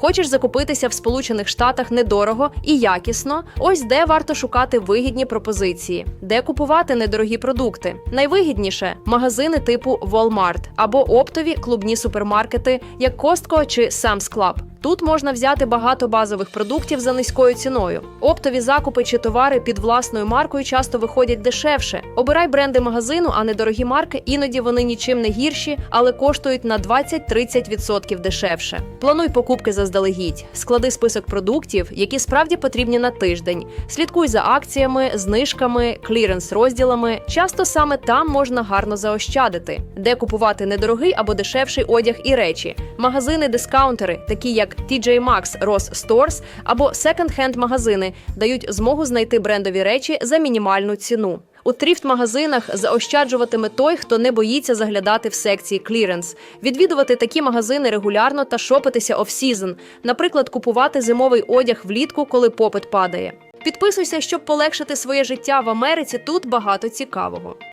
Хочеш закупитися в Сполучених Штатах недорого і якісно? Ось де варто шукати вигідні пропозиції, де купувати недорогі продукти. Найвигідніше магазини типу Walmart або оптові клубні супермаркети, як Costco чи Sam's Club. Тут можна взяти багато базових продуктів за низькою ціною. Оптові закупи чи товари під власною маркою часто виходять дешевше. Обирай бренди магазину, а не дорогі марки. Іноді вони нічим не гірші, але коштують на 20-30% дешевше. Плануй покупки заздалегідь, склади список продуктів, які справді потрібні на тиждень. Слідкуй за акціями, знижками, кліренс розділами. Часто саме там можна гарно заощадити, де купувати недорогий або дешевший одяг і речі. Магазини-дискаунтери, такі як TJ Maxx, Ross Stores або секонд-хенд магазини, дають змогу знайти брендові речі за мінімальну ціну. У тріфт-магазинах заощаджуватиме той, хто не боїться заглядати в секції кліренс, відвідувати такі магазини регулярно та шопитися оф-сізон, наприклад, купувати зимовий одяг влітку, коли попит падає. Підписуйся, щоб полегшити своє життя в Америці. Тут багато цікавого.